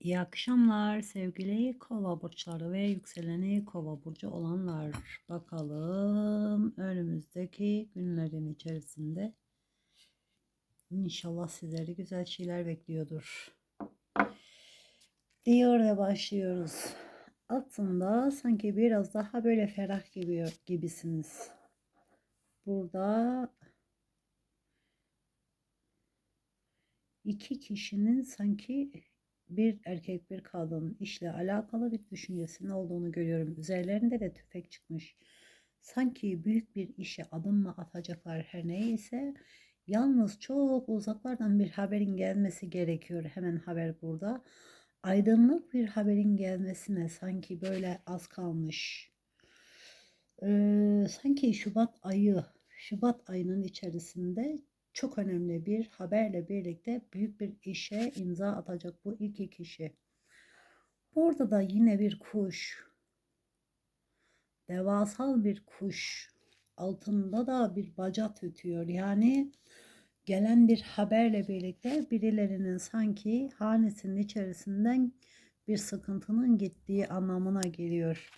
İyi akşamlar sevgili kova burçları ve yükseleni kova burcu olanlar. Bakalım önümüzdeki günlerin içerisinde inşallah sizleri güzel şeyler bekliyordur. Diyor ve başlıyoruz. Aslında sanki biraz daha böyle ferah gibi gibisiniz. Burada iki kişinin sanki bir erkek bir kadın işle alakalı bir düşüncesinin olduğunu görüyorum. Üzerlerinde de tüfek çıkmış. Sanki büyük bir işe adım mı atacaklar her neyse. Yalnız çok uzaklardan bir haberin gelmesi gerekiyor. Hemen haber burada. Aydınlık bir haberin gelmesine sanki böyle az kalmış. Ee, sanki Şubat ayı, Şubat ayının içerisinde çok önemli bir haberle birlikte büyük bir işe imza atacak bu iki kişi. Burada da yine bir kuş. Devasal bir kuş. Altında da bir baca tütüyor. Yani gelen bir haberle birlikte birilerinin sanki hanesinin içerisinden bir sıkıntının gittiği anlamına geliyor.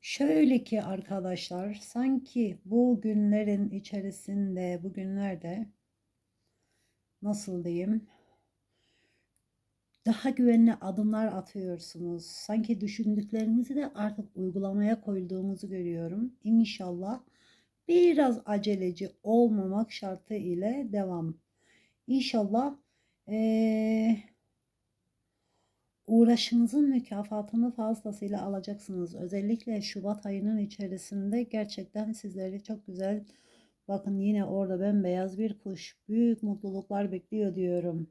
Şöyle ki arkadaşlar sanki bu günlerin içerisinde bugünlerde nasıl diyeyim daha güvenli adımlar atıyorsunuz. Sanki düşündüklerinizi de artık uygulamaya koyduğunuzu görüyorum. İnşallah biraz aceleci olmamak şartı ile devam. İnşallah ee, uğraşınızın mükafatını fazlasıyla alacaksınız. Özellikle Şubat ayının içerisinde gerçekten sizleri çok güzel Bakın yine orada bembeyaz bir kuş. Büyük mutluluklar bekliyor diyorum.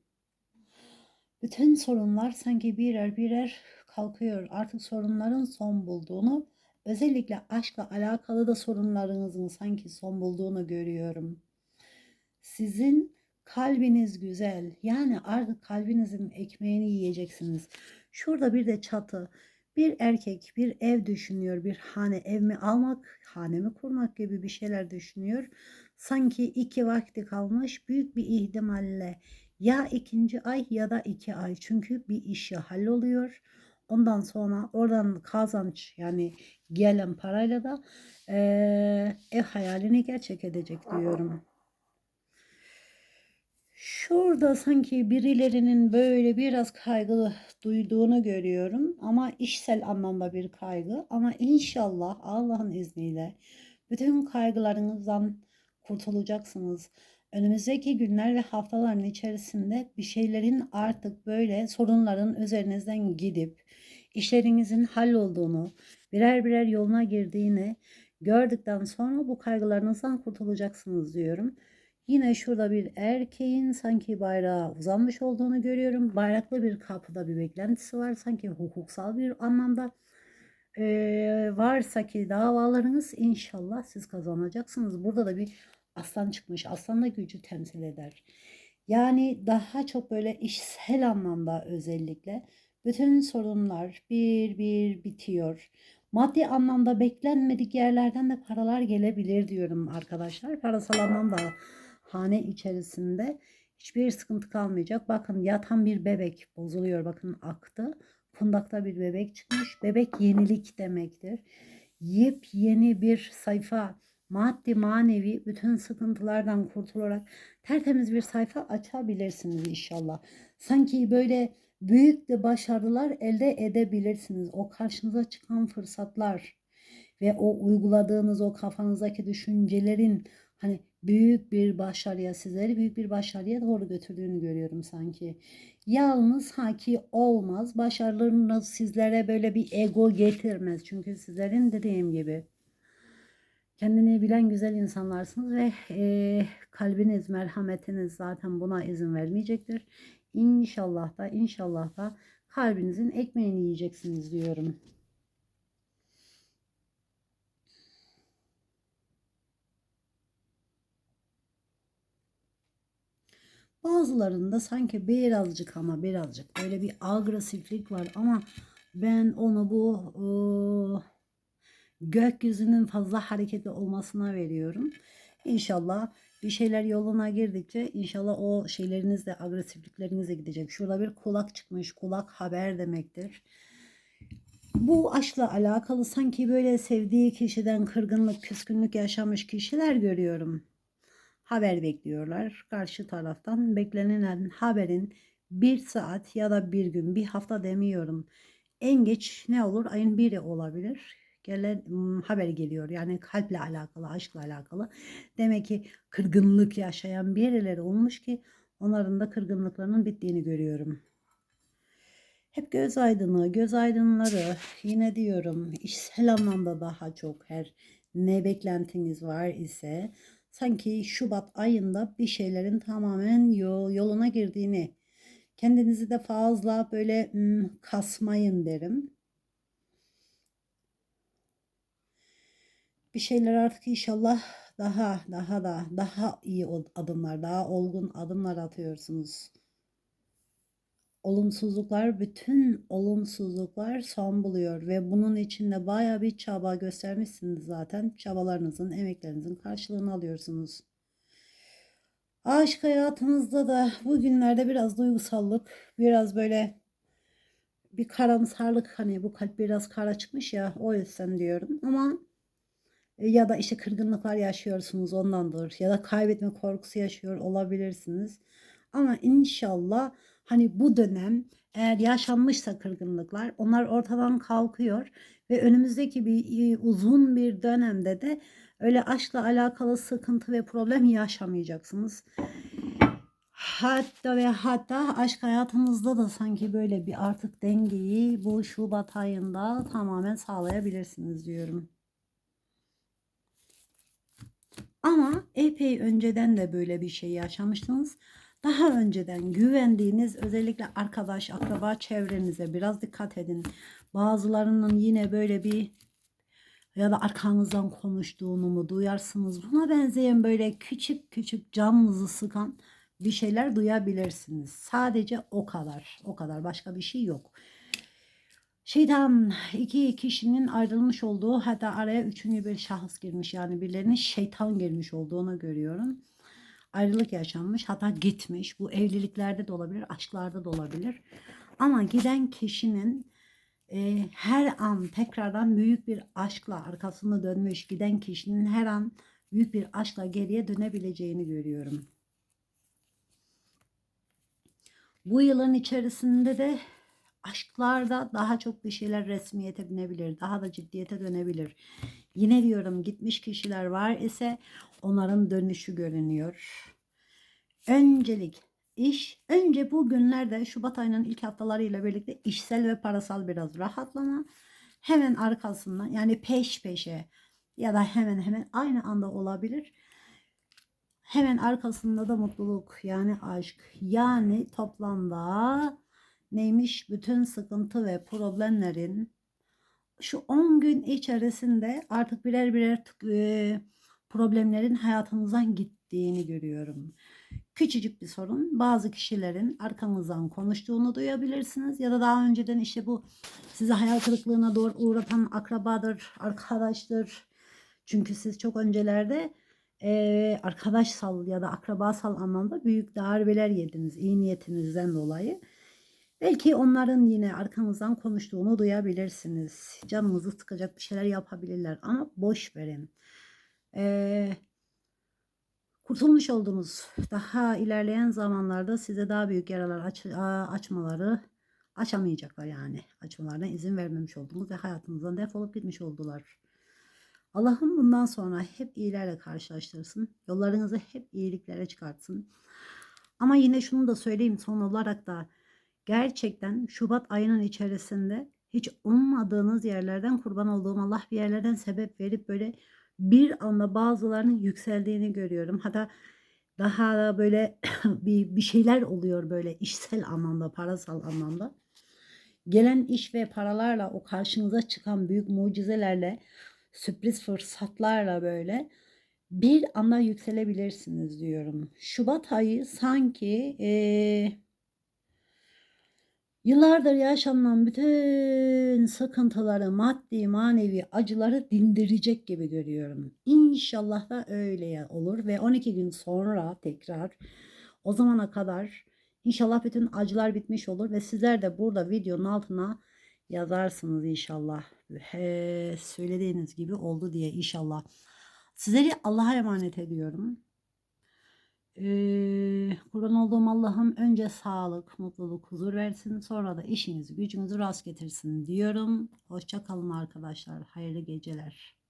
Bütün sorunlar sanki birer birer kalkıyor. Artık sorunların son bulduğunu, özellikle aşkla alakalı da sorunlarınızın sanki son bulduğunu görüyorum. Sizin kalbiniz güzel. Yani artık kalbinizin ekmeğini yiyeceksiniz. Şurada bir de çatı. Bir erkek bir ev düşünüyor, bir hane ev mi almak, hane mi kurmak gibi bir şeyler düşünüyor. Sanki iki vakti kalmış büyük bir ihtimalle ya ikinci ay ya da iki ay. Çünkü bir işi halloluyor. Ondan sonra oradan kazanç yani gelen parayla da e, ev hayalini gerçek edecek diyorum. Şurada sanki birilerinin böyle biraz kaygı duyduğunu görüyorum ama işsel anlamda bir kaygı ama inşallah Allah'ın izniyle bütün kaygılarınızdan kurtulacaksınız. Önümüzdeki günler ve haftaların içerisinde bir şeylerin artık böyle sorunların üzerinizden gidip işlerinizin hallolduğunu, birer birer yoluna girdiğini gördükten sonra bu kaygılarınızdan kurtulacaksınız diyorum. Yine şurada bir erkeğin sanki bayrağı uzanmış olduğunu görüyorum. Bayraklı bir kapıda bir beklentisi var. Sanki hukuksal bir anlamda ee, varsa ki davalarınız inşallah siz kazanacaksınız. Burada da bir aslan çıkmış. Aslan da gücü temsil eder. Yani daha çok böyle işsel anlamda özellikle bütün sorunlar bir bir bitiyor. Maddi anlamda beklenmedik yerlerden de paralar gelebilir diyorum arkadaşlar. Parasal anlamda hane içerisinde hiçbir sıkıntı kalmayacak. Bakın yatan bir bebek bozuluyor. Bakın aktı. Kundakta bir bebek çıkmış. Bebek yenilik demektir. Yepyeni bir sayfa maddi manevi bütün sıkıntılardan kurtularak tertemiz bir sayfa açabilirsiniz inşallah. Sanki böyle büyük de başarılar elde edebilirsiniz. O karşınıza çıkan fırsatlar ve o uyguladığınız o kafanızdaki düşüncelerin hani büyük bir başarıya sizleri büyük bir başarıya doğru götürdüğünü görüyorum sanki. Yalnız haki olmaz. Başarılarınız sizlere böyle bir ego getirmez. Çünkü sizlerin dediğim gibi kendini bilen güzel insanlarsınız ve e, kalbiniz, merhametiniz zaten buna izin vermeyecektir. İnşallah da inşallah da kalbinizin ekmeğini yiyeceksiniz diyorum. Bazılarında sanki birazcık ama birazcık böyle bir agresiflik var ama ben onu bu e, gökyüzünün fazla hareketli olmasına veriyorum. İnşallah bir şeyler yoluna girdikçe inşallah o şeyleriniz de agresiflikleriniz de gidecek. Şurada bir kulak çıkmış. Kulak haber demektir. Bu aşkla alakalı sanki böyle sevdiği kişiden kırgınlık, küskünlük yaşamış kişiler görüyorum. Haber bekliyorlar. Karşı taraftan beklenilen haberin bir saat ya da bir gün, bir hafta demiyorum. En geç ne olur? Ayın biri olabilir. Gelen haber geliyor. Yani kalple alakalı, aşkla alakalı. Demek ki kırgınlık yaşayan birileri olmuş ki onların da kırgınlıklarının bittiğini görüyorum. Hep göz aydınlığı, göz aydınları yine diyorum işsel anlamda daha çok her ne beklentiniz var ise sanki Şubat ayında bir şeylerin tamamen yo- yoluna girdiğini kendinizi de fazla böyle hmm, kasmayın derim. Bir şeyler artık inşallah daha daha da daha iyi adımlar, daha olgun adımlar atıyorsunuz. Olumsuzluklar, bütün olumsuzluklar son buluyor ve bunun için de baya bir çaba göstermişsiniz zaten. Çabalarınızın, emeklerinizin karşılığını alıyorsunuz. Aşk hayatınızda da bugünlerde biraz duygusallık, biraz böyle bir karamsarlık hani bu kalp biraz kara çıkmış ya o yüzden diyorum ama e, ya da işte kırgınlıklar yaşıyorsunuz ondandır ya da kaybetme korkusu yaşıyor olabilirsiniz. Ama inşallah hani bu dönem eğer yaşanmışsa kırgınlıklar onlar ortadan kalkıyor ve önümüzdeki bir e, uzun bir dönemde de öyle aşkla alakalı sıkıntı ve problem yaşamayacaksınız. Hatta ve hatta aşk hayatınızda da sanki böyle bir artık dengeyi bu Şubat ayında tamamen sağlayabilirsiniz diyorum. Ama epey önceden de böyle bir şey yaşamıştınız. Daha önceden güvendiğiniz özellikle arkadaş, akraba çevrenize biraz dikkat edin. Bazılarının yine böyle bir ya da arkanızdan konuştuğunu mu duyarsınız. Buna benzeyen böyle küçük küçük canınızı sıkan bir şeyler duyabilirsiniz. Sadece o kadar. O kadar. Başka bir şey yok. Şeytan iki kişinin ayrılmış olduğu hatta araya üçüncü bir şahıs girmiş yani birilerinin şeytan girmiş olduğunu görüyorum. Ayrılık yaşanmış hatta gitmiş. Bu evliliklerde de olabilir, aşklarda da olabilir. Ama giden kişinin e, her an tekrardan büyük bir aşkla arkasını dönmüş giden kişinin her an büyük bir aşkla geriye dönebileceğini görüyorum. Bu yılın içerisinde de aşklarda daha çok bir şeyler resmiyete binebilir. Daha da ciddiyete dönebilir. Yine diyorum gitmiş kişiler var ise onların dönüşü görünüyor. Öncelik iş. Önce bu günlerde Şubat ayının ilk haftalarıyla birlikte işsel ve parasal biraz rahatlama. Hemen arkasından yani peş peşe ya da hemen hemen aynı anda olabilir. Hemen arkasında da mutluluk yani aşk. Yani toplamda neymiş? Bütün sıkıntı ve problemlerin şu 10 gün içerisinde artık birer birer e, problemlerin hayatınızdan gittiğini görüyorum. Küçücük bir sorun bazı kişilerin arkanızdan konuştuğunu duyabilirsiniz ya da daha önceden işte bu sizi hayal kırıklığına doğru uğratan akrabadır, arkadaştır. Çünkü siz çok öncelerde e, arkadaşsal ya da akrabasal anlamda büyük darbeler yediniz iyi niyetinizden dolayı. Belki onların yine arkanızdan konuştuğunu duyabilirsiniz. Canınızı sıkacak bir şeyler yapabilirler ama boş verin. Ee, kurtulmuş olduğunuz daha ilerleyen zamanlarda size daha büyük yaralar aç, açmaları açamayacaklar yani. Açmalarına izin vermemiş oldunuz ve hayatınızdan defolup gitmiş oldular. Allah'ım bundan sonra hep iyilerle karşılaştırsın. Yollarınızı hep iyiliklere çıkartsın. Ama yine şunu da söyleyeyim son olarak da gerçekten Şubat ayının içerisinde hiç ummadığınız yerlerden kurban olduğum Allah bir yerlerden sebep verip böyle bir anda bazılarının yükseldiğini görüyorum. Hatta daha da böyle bir, bir şeyler oluyor böyle işsel anlamda, parasal anlamda. Gelen iş ve paralarla o karşınıza çıkan büyük mucizelerle, sürpriz fırsatlarla böyle bir anda yükselebilirsiniz diyorum. Şubat ayı sanki ee, Yıllardır yaşanan bütün sıkıntıları, maddi, manevi acıları dindirecek gibi görüyorum. İnşallah da öyle olur ve 12 gün sonra tekrar o zamana kadar inşallah bütün acılar bitmiş olur ve sizler de burada videonun altına yazarsınız inşallah. He, söylediğiniz gibi oldu diye inşallah. Sizleri Allah'a emanet ediyorum. Ee, kurban olduğum Allah'ım önce sağlık, mutluluk, huzur versin. Sonra da işinizi, gücünüzü rast getirsin diyorum. Hoşça kalın arkadaşlar. Hayırlı geceler.